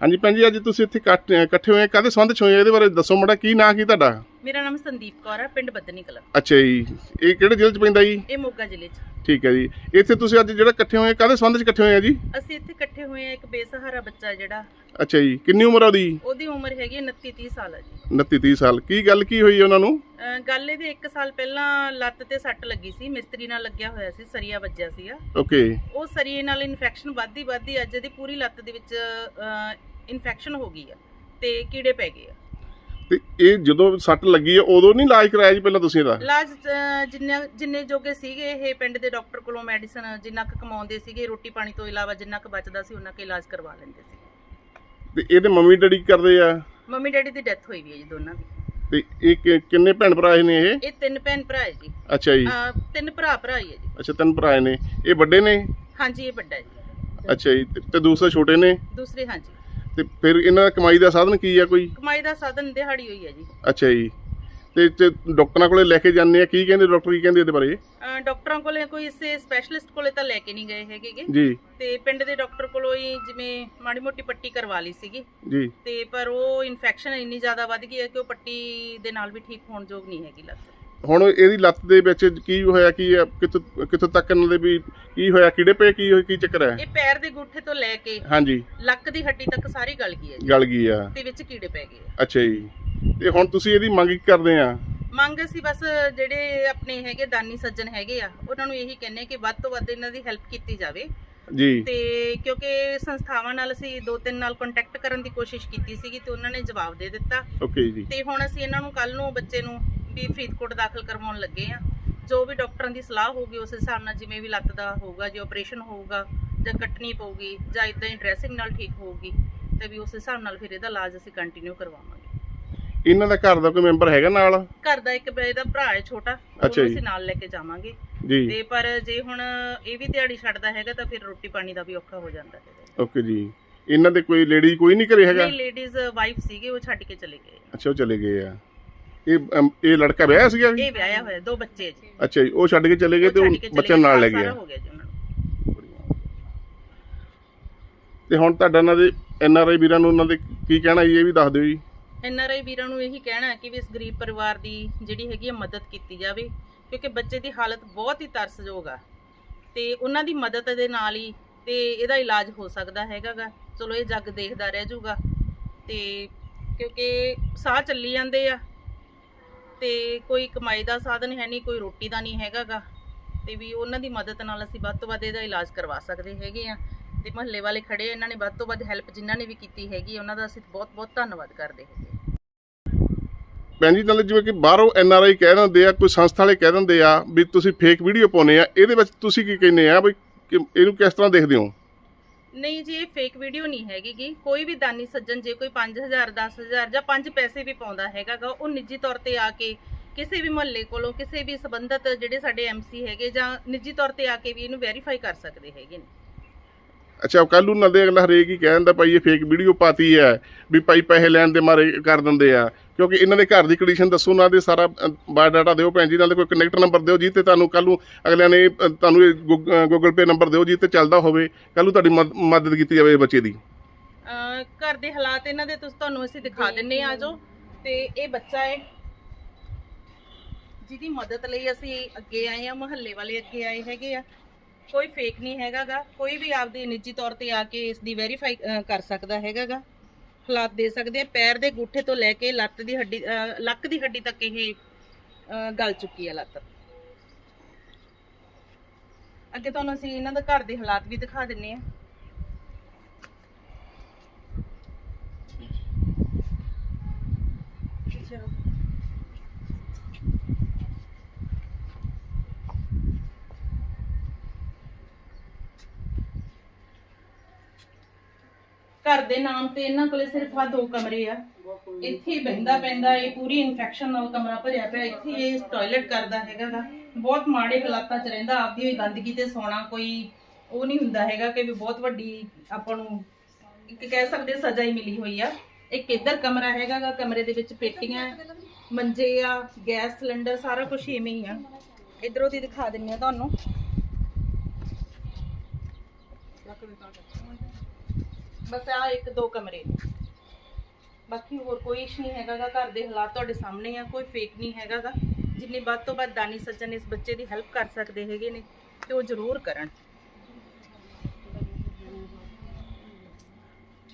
ਹਾਂਜੀ ਭੈਣ ਜੀ ਅੱਜ ਤੁਸੀਂ ਇੱਥੇ ਇਕੱਠ- ਇਕੱਠੇ ਹੋਏ ਕਾਦੇ ਸੰਬੰਧ ਚ ਹੋਏ ਆ? ਇਹਦੇ ਬਾਰੇ ਦੱਸੋ ਮੜਾ ਕੀ ਨਾਂ ਕੀ ਤੁਹਾਡਾ? ਮੇਰਾ ਨਾਮ ਸੰਦੀਪ ਕੌਰ ਹੈ ਪਿੰਡ ਬੱਦਨੀ ਕਲਾਂ। ਅੱਛਾ ਜੀ ਇਹ ਕਿਹੜੇ ਜ਼ਿਲ੍ਹੇ ਚ ਪੈਂਦਾ ਜੀ? ਇਹ ਮੋਗਾ ਜ਼ਿਲ੍ਹੇ 'ਚ। ਠੀਕ ਹੈ ਜੀ ਇੱਥੇ ਤੁਸੀਂ ਅੱਜ ਜਿਹੜਾ ਇਕੱਠੇ ਹੋਏ ਕਾਦੇ ਸੰਬੰਧ ਚ ਇਕੱਠੇ ਹੋਏ ਆ ਜੀ? ਅਸੀਂ ਇੱਥੇ ਇਕੱਠੇ ਹੋਏ ਆ ਇੱਕ ਬੇਸਹਾਰਾ ਬੱਚਾ ਜਿਹੜਾ। ਅੱਛਾ ਜੀ ਕਿੰਨੀ ਉਮਰ ਆ ਉਹਦੀ? ਉਹਦੀ ਉਮਰ ਹੈਗੀ 29 30 ਸਾਲ ਹੈ ਜੀ। 29 30 ਸਾਲ ਕੀ ਗੱਲ ਕੀ ਹੋਈ ਉਹਨਾਂ ਨੂੰ? ਅਹ ਗੱਲ ਇਹਦੇ 1 ਸਾਲ ਪਹਿਲਾਂ ਲੱਤ ਤੇ ਸੱਟ ਲੱਗੀ ਸੀ ਮਿਸਤਰੀ ਨਾਲ ਲੱਗਿਆ ਹੋਇਆ ਸੀ ਸਰੀਆ ਵੱਜਿਆ ਸੀਗਾ। ਓਕੇ। ਉਹ ਸਰੀਏ ਨਾਲ ਇਨਫੈਕਸ਼ਨ ਵੱਧਦੀ ਵੱਧਦੀ ਅੱਜ ਇਹਦੀ ਪੂਰੀ ਲੱਤ ਦੇ ਵਿੱਚ ਇਨਫੈਕਸ਼ਨ ਹੋ ਗਈ ਆ ਤੇ ਕੀੜੇ ਪੈ ਗਏ ਆ। ਤੇ ਇਹ ਜਦੋਂ ਸੱਟ ਲੱਗੀ ਹੈ ਉਦੋਂ ਨਹੀਂ ਇਲਾਜ ਕਰਾਇਆ ਜੀ ਪਹਿਲਾਂ ਤੁਸੀਂ ਇਹਦਾ? ਇਲਾਜ ਅਹ, ਜਿੰਨੇ ਜਿੰਨੇ ਜੋਗੇ ਸੀਗੇ ਇਹ ਪਿੰਡ ਦੇ ਡਾਕਟਰ ਕੋਲੋਂ ਮੈਡੀਸਨ ਜਿੰਨਾ ਕੁ ਕਮਾਉਂਦੇ ਸੀਗੇ ਰੋਟੀ ਪਾਣੀ ਤੋਂ ਇਲਾਵਾ ਜਿੰਨਾ ਕੁ ਬਚਦਾ ਸੀ ਉਹਨਾਂ ਕੁ ਇਲਾਜ ਕਰਵਾ ਲੈਂਦੇ ਸੀ। ਤੇ ਇਹਦੇ ਮੰਮੀ ਡੈਡੀ ਕੀ ਕਰਦੇ ਆ? ਮੰਮੀ ਡੈਡੀ ਦੀ ਡੈਥ ਹੋਈ ਵੀ ਹੈ ਜੀ ਦੋਨਾਂ ਦੀ। ਤੇ ਇਹ ਕਿ- ਕਿੰਨੇ ਭੈਣ ਭਰਾ ਨੇ ਇਹ? ਇਹ ਤਿੰਨ ਭੈਣ ਭਰਾ ਹੈ ਜੀ। ਅੱਛਾ ਜੀ। ਅਹ, ਤਿੰਨ ਭਰਾ ਭਰਾ ਹੀ ਹੈ ਜੀ। ਅੱਛਾ ਤਿੰਨ ਭਰਾ ਨੇ। ਇਹ ਵੱਡੇ ਨੇ? ਹਾਂਜੀ ਇਹ ਵੱਡਾ ਹੈ ਜੀ। ਅੱਛਾ ਜੀ ਤੇ- ਤੇ ਦੂਸਰੇ ਛੋਟੇ ਨੇ? ਦੂਸਰੇ ਹਾਂਜੀ। ਤੇ ਫਿਰ ਇਹਨਾਂ ਦਾ ਕਮਾਈ ਦਾ ਸਾਧਨ ਕੀ ਆ ਕੋਈ? ਕਮਾਈ ਦਾ ਸਾਧਨ ਦਿਹਾੜੀ ਹੋਈ ਹੈ ਜੀ। ਅੱਛਾ ਜੀ। ਤੇ ਤੇ ਡਾਕਟਰਾਂ ਕੋਲੇ ਲੈ ਕੇ ਜਾਂਦੇ ਆ ਕੀ ਕਹਿੰਦੇ ਡਾਕਟਰ ਕੀ ਕਹਿੰਦੇ ਇਹਦੇ ਬਾਰੇ? ਅਹ, ਡਾਕਟਰਾਂ ਕੋਲੇ ਕੋਈ ਇਸੇ ਸਪੈਸ਼ਲਿਸਟ ਕੋਲੇ ਤਾਂ ਲੈ ਕੇ ਨਹੀਂ ਗਏ ਹੈਗੇਗੇ ਜੀ। ਤੇ ਪਿੰਡ ਦੇ ਡਾਕਟਰ ਕੋਲੋਂ ਹੀ ਜਿਵੇਂ ਮਾੜੀ ਮੋਟੀ ਪੱਟੀ ਕਰਵਾ ਲਈ ਸੀਗੀ। ਜੀ। ਤੇ ਪਰ ਉਹ ਇਨਫੈਕਸ਼ਨ ਇੰਨੀ ਜ਼ਿਆਦਾ ਵੱਧ ਗਈ ਹੈ ਕਿ ਉਹ ਪੱਟੀ ਦੇ ਨਾਲ ਵੀ ਠੀਕ ਹੋਣ ਯੋਗ ਨਹੀਂ ਹੈਗੀ ਲੱਤ। ਹੁਣ ਇਹਦੀ ਲੱਤ ਦੇ ਵਿੱਚ ਕੀ ਹੋਇਆ ਕੀ ਆ ਕਿੱਥੋਂ ਕਿੱਥੋਂ ਤੱਕ ਇਹਨਾਂ ਦੇ ਵੀ ਕੀ ਹੋਇਆ ਕੀੜੇ ਪਏ ਕੀ ਹੋਇਆ ਕੀ ਚੱਕਰ ਹੈ? ਇਹ ਪੈਰ ਦੇ ਗੁੱਠੇ ਤੋਂ ਲੈ ਕੇ ਹਾਂਜੀ। ਲੱਕ ਦੀ ਹੱਡੀ ਤੱਕ ਸਾਰੀ ਗਲ ਗਈ ਹੈ ਜੀ। ਗਲ ਗਈ ਆ। ਤੇ ਵਿੱਚ ਕੀੜੇ ਪੈ ਗਏ ਅੱਛਾ ਜੀ। ਤੇ ਹੁਣ ਤੁਸੀਂ ਇਹਦੀ ਮੰਗ ਕੀ ਕਰਦੇ ਆ? ਮੰਗ ਅਸੀਂ ਬਸ ਜਿਹੜੇ ਆਪਣੇ ਹੈਗੇ ਦਾਨੀ ਸੱਜਣ ਹੈਗੇ ਆ ਉਹਨਾਂ ਨੂੰ ਇਹੀ ਕਹਿੰਨੇ ਕਿ ਵੱਧ ਤੋਂ ਵੱਧ ਇਹਨਾਂ ਦੀ ਹੈਲਪ ਕੀਤੀ ਜਾਵੇ। ਜੀ। ਤੇ ਕਿਉਂਕਿ ਸੰਸਥਾਵਾਂ ਨਾਲ ਅਸੀਂ ਦੋ ਤਿੰਨ ਨਾਲ ਕੰਟੈਕਟ ਕਰਨ ਦੀ ਕੋਸ਼ਿਸ਼ ਕੀਤੀ ਸੀਗੀ ਤੇ ਉਹਨਾਂ ਨੇ ਜਵਾਬ ਦੇ ਦਿੱਤਾ। ਓਕੇ ਜੀ। ਤੇ ਹੁਣ ਅਸੀਂ ਇਹਨਾਂ ਨੂੰ ਕੱਲ ਨੂੰ ਬੱਚੇ ਨੂੰ ਵੀ ਫਰੀਦਕੋਟ ਦਾਖਲ ਕਰਵਾਉਣ ਲੱਗੇ ਆ। ਜੋ ਵੀ ਡਾਕਟਰਾਂ ਦੀ ਸਲਾਹ ਹੋਊਗੀ ਉਸ ਹਿਸਾਬ ਨਾਲ ਜਿਵੇਂ ਵੀ ਲੱਤ ਦਾ ਹੋਊਗਾ ਜੇ ਆਪਰੇਸ਼ਨ ਹੋਊਗਾ ਜਾਂ ਕੱਟਣੀ ਪਊਗੀ ਜਾਂ ਇਦਾਂ ਹੀ ਡਰੈਸਿੰਗ ਨਾਲ ਠੀਕ ਹੋਊਗੀ ਤੇ ਵੀ ਉਸ ਹਿਸਾਬ ਨਾਲ ਫਿਰ ਇਹਦਾ ਇਲਾਜ ਅਸੀਂ ਕੰਟੀਨਿਊ ਕਰਵਾਵਾਂਗੇ। ਇਹਨਾਂ ਦਾ ਘਰ ਦਾ ਕੋਈ ਮੈਂਬਰ ਹੈਗਾ ਨਾਲ? ਘਰ ਦਾ ਇੱਕ ਬੇ ਦਾ ਭਰਾ ਹੈ ਛੋਟਾ ਉਹਨੂੰ। ਅਸੀਂ ਨਾਲ ਲੈ ਕੇ ਜਾਵਾਂਗੇ। ਜੀ। ਤੇ ਪਰ ਜੇ ਹੁਣ ਇਹ ਵੀ ਦਿਹਾੜੀ ਛੱਡਦਾ ਹੈਗਾ ਤਾਂ ਫਿਰ ਰੋਟੀ ਪਾਣੀ ਦਾ ਵੀ ਔਖਾ ਹੋ ਜਾਂਦਾ ਹੈ ਓਕੇ ਜੀ। ਇਹਨਾਂ ਦੇ ਕੋਈ ਲੇਡੀ ਕੋਈ ਨਹੀਂ ਘਰੇ ਹੈਗਾ? ਨਹੀਂ ਲੇਡੀਜ਼ ਵਾਈਫ ਸੀਗੇ ਉਹ ਛੱਡ ਕੇ ਚਲੇ ਗਏ। ਅੱਛਾ ਉਹ ਚਲੇ ਗਏ ਆ। ਇਹ ਅਮ, ਇਹ ਲੜਕਾ ਵਿਆਹਿਆ ਸੀਗਾ ਜੀ? ਇਹ ਵਿਆਹਿਆ ਹੋਇਆ ਦੋ ਬੱਚੇ ਜੀ। ਅੱਛਾ ਜੀ ਉਹ ਛੱਡ ਕੇ ਚਲੇ ਗਏ ਉਹ ਤੇ ਛੱਡ ਉਹ ਚਲੇ ਬੱਚਿਆਂ ਨੂੰ ਨਾਲ ਲੈ ਸਾਲ ਗਿਆ ਸਾਰਾ ਹੋ ਗਿਆ ਜੀ ਉਹਨਾਂ ਨੂੰ। ਤੇ ਹੁਣ ਤੁਹਾਡਾ ਇਹਨਾਂ ਦੇ ਐਨ ਆਰ ਆਈ ਵੀਰਾਂ ਨੂੰ ਉਹਨਾਂ ਦੇ ਕੀ ਕਹਿਣਾ ਜੀ ਇਹ ਵੀ ਦੱਸ ਦਿਓ ਜੀ। ਐਨਆਰਆਈ ਵੀਰਾਂ ਨੂੰ ਇਹੀ ਕਹਿਣਾ ਹੈ ਕਿ ਵੀ ਇਸ ਗਰੀਬ ਪਰਿਵਾਰ ਦੀ ਜਿਹੜੀ ਹੈਗੀ ਹੈ ਮਦਦ ਕੀਤੀ ਜਾਵੇ ਕਿਉਂਕਿ ਬੱਚੇ ਦੀ ਹਾਲਤ ਬਹੁਤ ਹੀ ਤਰਸਯੋਗ ਆ। ਤੇ ਉਹਨਾਂ ਦੀ ਮਦਦ ਦੇ ਨਾਲ ਹੀ ਤੇ ਇਹਦਾ ਇਲਾਜ ਹੋ ਸਕਦਾ ਹੈਗਾਗਾ। ਚਲੋ ਇਹ ਜੱਗ ਦੇਖਦਾ ਰਹਿ ਜਾਊਗਾ। ਤੇ ਕਿਉਂਕਿ ਸਾਹ ਚੱਲੀ ਜਾਂਦੇ ਆ ਤੇ ਕੋਈ ਕਮਾਈ ਦਾ ਸਾਧਨ ਹੈ ਨਹੀਂ, ਕੋਈ ਰੋਟੀ ਦਾ ਨਹੀਂ ਹੈਗਾਗਾ। ਤੇ ਵੀ ਉਹਨਾਂ ਦੀ ਮਦਦ ਨਾਲ ਅਸੀਂ ਵੱਧ ਤੋਂ ਵੱਧ ਇਹਦਾ ਇਲਾਜ ਕਰਵਾ ਸਕਦੇ ਹੈਗੇ ਆ। ਤੇ ਮਹੱਲੇ ਵਾਲੇ ਖੜੇ ਇਹਨਾਂ ਨੇ ਵੱਧ ਤੋਂ ਵੱਧ ਹੈਲਪ ਜਿਨ੍ਹਾਂ ਨੇ ਵੀ ਕੀਤੀ ਹੈਗੀ, ਉਹਨਾਂ ਦਾ ਅਸੀਂ ਬਹੁਤ ਬਹੁਤ ਧੰਨਵਾਦ ਕਰਦੇ ਹੈਗੇ ਭੈਣ ਜੀ, ਨਾਲੇ ਜਿਵੇਂ ਕਿ ਬਾਹਰੋਂ ਐਨ ਆਰ ਆਈ ਕਹਿ ਦਿੰਦੇ ਆ, ਕੋਈ ਸੰਸਥਾ ਵਾਲੇ ਕਹਿ ਦਿੰਦੇ ਆ ਵੀ ਤੁਸੀਂ ਫੇਕ ਵੀਡੀਓ ਪਾਉਨੇ ਆ, ਇਹਦੇ ਵਿੱਚ ਤੁਸੀਂ ਕੀ ਕਹਿੰਦੇ ਆ ਵੀ ਕਿ- ਇਹਨੂੰ ਕਿਸ ਤਰ੍ਹਾਂ ਦੇਖਦੇ ਹੋ? ਨਹੀਂ ਜੀ, ਇਹ ਫੇਕ ਵੀਡੀਓ ਨਹੀਂ ਹੈਗੀ ਗੀ। ਕੋਈ ਵੀ ਦਾਨੀ ਸੱਜਣ ਜੇ ਕੋਈ 5000 10000 ਜਾਂ 5 ਪੈਸੇ ਵੀ ਪਾਉਂਦਾ ਹੈਗਾ ਗਾ, ਉਹ ਨਿੱਜੀ ਤੌਰ ਤੇ ਆ ਕੇ ਕਿਸੇ ਵੀ ਮੁਹੱਲੇ ਕੋਲੋਂ, ਕਿਸੇ ਵੀ ਸੰਬੰਧਤ ਜਿਹੜੇ ਸਾਡੇ ਐਮਸੀ ਹੈਗੇ ਜਾਂ ਨਿੱਜੀ ਤੌਰ ਤੇ ਆ ਕੇ ਵੀ ਇਹਨੂੰ ਵੈਰੀਫਾਈ ਕਰ ਸਕਦੇ ਹੈਗੇ ਨੇ। ਅੱਛਾ ਕੱਲ੍ਹ ਨੂੰ ਦੇ ਅਗਲਾ ਹਰੇਕ ਹੀ ਕਹਿ ਦਿੰਦਾ ਭਾਈ ਇਹ ਫੇਕ ਵੀਡੀਓ ਪਾਤੀ ਹੈ ਵੀ ਭਾਈ ਪੈਸੇ ਲੈਣ ਦੇ ਮਾਰੇ ਕਰ ਦਿੰਦੇ ਆ। ਕਿਉਂਕਿ ਇਹਨਾਂ ਦੇ ਘਰ ਦੀ ਕੰਡੀਸ਼ਨ ਦੱਸੋ ਨਾ ਦੇ ਸਾਰਾ ਬਾਇਓਡਾਟਾ ਦਿਓ ਭੈਣ ਜੀ, ਨਾਲ ਕੋਈ ਕਨੈਕਟ ਨੰਬਰ ਦਿਓ ਜੀ, ਤੇ ਤੁਹਾਨੂੰ ਕੱਲ ਅਗਲਿਆਂ ਨੇ ਤੁਹਾਨੂੰ ਗੂਗਲ ਪੇ ਨੰਬਰ ਦਿਓ ਜੀ, ਤੇ ਚੱਲਦਾ ਹੋਵੇ। ਕੱਲ ਤੁਹਾਡੀ ਮਦਦ ਕੀਤੀ ਜਾਵੇ ਬੱਚੇ ਦੀ। ਘਰ ਦੇ ਹਾਲਾਤ ਇਹਨਾਂ ਦੇ ਤੁਸੀਂ ਤੁਹਾਨੂੰ ਅਸੀਂ ਦਿਖਾ ਦਿੰਨੇ ਆ ਜੋ ਤੇ ਇਹ ਬੱਚਾ ਹੈ। ਜਿਹਦੀ ਮਦਦ ਲਈ ਅਸੀਂ ਅੱਗੇ ਆਏ ਆ, ਮੁਹੱਲੇ ਵਾਲੇ ਅੱਗੇ ਆਏ ਹੈਗੇ ਆ। ਕੋਈ ਫੇਕ ਨਹੀਂ ਹੈਗਾਗਾ, ਕੋਈ ਵੀ ਆਪਦੀ ਨਿੱਜੀ ਤੌਰ ਤੇ ਆ ਕੇ ਇਸ ਦੀ ਵੈਰੀਫਾਈ ਕਰ ਸਕਦਾ ਹੈਗਾਗਾ। ਹਾਲਾਤ ਦੇ ਸਕਦੇ ਆ, ਪੈਰ ਦੇ ਗੁੱਠੇ ਤੋਂ ਲੈ ਕੇ ਲੱਤ ਦੀ ਹੱਡੀ ਲੱਕ ਦੀ ਹੱਡੀ ਤੱਕ ਇਹ, ਅਹ, ਗਲ ਚੁੱਕੀ ਆ ਲੱਤ। ਅੱਗੇ ਤੁਹਾਨੂੰ ਅਸੀਂ ਇਹਨਾਂ ਦਾ ਘਰ ਦੇ ਹਾਲਾਤ ਵੀ ਦਿਖਾ ਦਿੰਨੇ ਆ। ਘਰ ਦੇ ਨਾਮ ਤੇ ਇਹਨਾਂ ਕੋਲੇ ਸਿਰਫ ਆ ਦੋ ਕਮਰੇ ਆ। ਇੱਥੇ ਹੀ ਬਹਿੰਦਾ ਪੈਂਦਾ ਇਹ ਪੂਰੀ ਇਨਫੈਕਸ਼ਨ ਨਾਲ ਕਮਰਾ ਭਰਿਆ ਪਿਆ, ਇੱਥੇ ਇਹ ਟਾਇਲਟ ਕਰਦਾ ਹੈਗਾ ਗਾ ਬਹੁਤ ਮਾੜੇ ਹਾਲਾਤਾਂ 'ਚ ਰਹਿੰਦਾ, ਆਪਦੀ ਹੋਈ ਗੰਦਗੀ ਤੇ ਸੌਣਾ ਕੋਈ ਉਹ ਨਹੀਂ ਹੁੰਦਾ ਹੈਗਾ ਕਿ ਵੀ ਬਹੁਤ ਵੱਡੀ ਆਪਾਂ ਨੂੰ ਇੱਕ ਕਹਿ ਸਕਦੇ ਸਜ਼ਾ ਹੀ ਮਿਲੀ ਹੋਈ ਆ। ਇੱਕ ਇੱਧਰ ਕਮਰਾ ਹੈਗਾ ਕਮਰੇ ਦੇ ਵਿੱਚ ਪੇਟੀਆਂ, ਮੰਜੇ ਆ, ਗੈਸ ਸਿਲੰਡਰ, ਸਾਰਾ ਕੁਝ ਇਵੇਂ ਹੀ ਆ। ਇਧਰੋਂ ਦੀ ਦਿਖਾ ਦਿੰਨੀ ਆ ਤੁਹਾਨੂੰ। ਬਸ ਆ ਇੱਕ ਦੋ ਕਮਰੇ। ਨੇ ਬਾਕੀ ਹੋਰ ਕੋਈ ਇਸ਼ ਨਹੀਂ ਹੈਗਾਗਾ ਘਰ ਦੇ ਹਾਲਾਤ ਤੁਹਾਡੇ ਸਾਹਮਣੇ ਆ ਕੋਈ ਫੇਕ ਨਹੀਂ ਹੈਗਾਗਾ ਜਿੰਨੀ ਵੱਧ ਤੋਂ ਵੱਧ ਦਾਨੀ ਸੱਜਣ ਇਸ ਬੱਚੇ ਦੀ ਹੈਲਪ ਕਰ ਸਕਦੇ ਹੈਗੇ ਨੇ ਤੇ ਉਹ ਜ਼ਰੂਰ ਕਰਨ।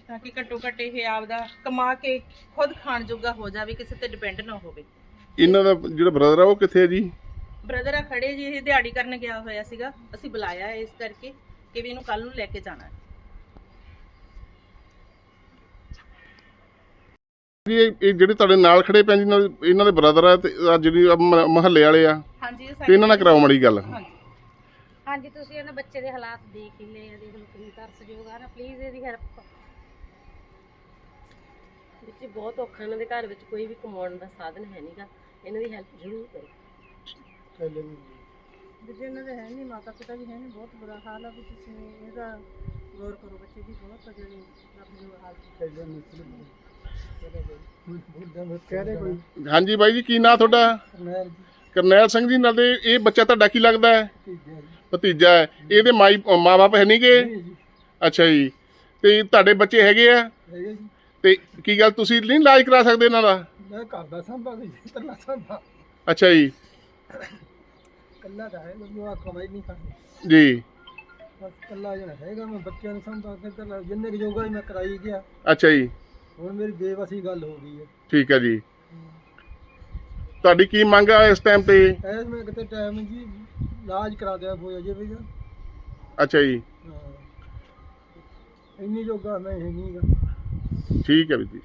ਤਾਂ ਕਿ ਘੱਟੋ ਘੱਟ ਇਹ ਆਪਦਾ ਕਮਾ ਕੇ ਖੁਦ ਖਾਣ ਜੋਗਾ ਹੋ ਜਾਵੇ ਕਿਸੇ ਤੇ ਡਿਪੈਂਡ ਨਾ ਹੋਵੇ। ਇਹਨਾਂ ਦਾ ਜਿਹੜਾ ਬ੍ਰਦਰ ਆ ਉਹ ਕਿੱਥੇ ਹੈ ਜੀ? ਬ੍ਰਦਰ ਆ ਖੜੇ ਜੀ ਇਹ ਦਿਹਾੜੀ ਕਰਨ ਗਿਆ ਹੋਇਆ ਸੀਗਾ। ਅਸੀਂ ਬੁਲਾਇਆ ਇਸ ਕਰਕੇ ਕਿ ਵੀ ਇਹਨੂੰ ਕੱਲ ਨੂੰ ਲੈ ਕੇ ਜਾਣਾ। ਹੈ ਜੀ ਇਹ ਇਹ ਜਿਹੜੇ ਤੁਹਾਡੇ ਨਾਲ ਖੜੇ ਜੀ ਨਾਲ ਇਹਨਾਂ ਦੇ ਬ੍ਰਦਰ ਆ ਤੇ ਆਹ ਜਿਹੜੀ ਮਹੱਲੇ ਵਾਲੇ ਆ ਹਾਂਜੀ ਇਹ ਤੇ ਇਹਨਾਂ ਨਾਲ ਕਰਾਓ ਮੜੀ ਗੱਲ। ਹਾਂਜੀ। ਹਾਂਜੀ ਤੁਸੀਂ ਇਹਨਾਂ ਬੱਚੇ ਦੇ ਹਾਲਾਤ ਦੇਖ ਹੀ ਲਏ ਆ ਦੇਖ ਲਓ ਕਿੰਨੀ ਤਰਸਯੋਗ ਆ ਨਾ ਪਲੀਜ਼ ਇਹਦੀ ਹੈਲਪ ਵਿੱਚ ਬਹੁਤ ਔਖਾ ਇਹਨਾਂ ਦੇ ਘਰ ਵਿੱਚ ਕੋਈ ਵੀ ਕਮਾਉਣ ਦਾ ਸਾਧਨ ਹੈ ਨਹੀਂਗਾ ਇਹਨਾਂ ਦੀ ਹੈਲਪ ਜ਼ਰੂਰ ਕਰੋ। ਜਿੱਦੇ ਇਹਨਾਂ ਦੇ ਹੈ ਨਹੀਂ ਮਾਤਾ ਪਿਤਾ ਵੀ ਹੈ ਨਹੀਂ ਬਹੁਤ ਬੁਰਾ ਹਾਲ ਆ ਵੀ ਤੁਸੀਂ ਇਹਦਾ ਗੌਰ ਕਰੋ ਬੱਚੇ ਦੀ ਬਹੁਤ ਜਿਹੜੀ ਰੱਬ ਜੋ ਹਾਲ ਹਾਂਜੀ ਬਾਈ ਜੀ ਕੀ ਨਾਂ ਤੁਹਾਡਾ? ਕਰਨੈਲ ਸਿੰਘ ਜੀ ਨਾਲ ਦੇ ਇਹ ਬੱਚਾ ਤੁਹਾਡਾ ਕੀ ਲੱਗਦਾ ਹੈ? ਭਤੀਜਾ ਹੈ। ਇਹਦੇ ਮਾਈ ਮਾਪੇ ਹੈ ਨਹੀਂਗੇ ਅੱਛਾ ਜੀ। ਤੇ ਤੁਹਾਡੇ ਬੱਚੇ ਹੈਗੇ ਆ? ਤੇ ਕੀ ਗੱਲ ਤੁਸੀਂ ਨਹੀਂ ਇਲਾਜ ਕਰਾ ਸਕਦੇ ਇਹਨਾਂ ਦਾ? ਮੈਂ ਕਰਦਾ ਸੰਭਾ ਵੀ ਤਰਲਾ ਸੰਭਾ। ਅੱਛਾ ਜੀ। ਕੱਲਾ ਤਾਂ ਹੈ ਮੈਨੂੰ ਆ ਕਮਾਈ ਨਹੀਂ ਕਰਦੀ ਜੀ। ਬਸ ਕੱਲਾ ਜਣਾ ਹੈਗਾ ਮੈਂ ਬੱਚਿਆਂ ਨੂੰ ਸੰਭਾ ਕੇ ਤਰਲਾ ਜਿੰਨੇ ਕੁ ਜੋਗਾ ਹੀ ਮੈਂ ਕਰਾਈ ਗਿਆ। ਅੱਛਾ ਜੀ। ਹੁਣ ਮੇਰੀ ਬੇਵਸੀ ਗੱਲ ਹੋ ਗਈ ਹੈ। ਠੀਕ ਹੈ ਜੀ। ਤੁਹਾਡੀ ਕੀ ਮੰਗ ਆ ਇਸ ਟਾਈਮ ਤੇ? ਐਸ ਮੈਂ ਕਿਤੇ ਟਾਈਮ ਜੀ ਇਲਾਜ ਕਰਾ ਦਿਆ ਹੋਇਆ ਜੇ ਵੀ ਅੱਛਾ ਜੀ। ਇੰਨੀ ਜੋਗਾ ਮੈਂ ਹੈ ਨਹੀਂਗਾ ਠੀਕ ਹੈ ਵੀਰ ਜੀ।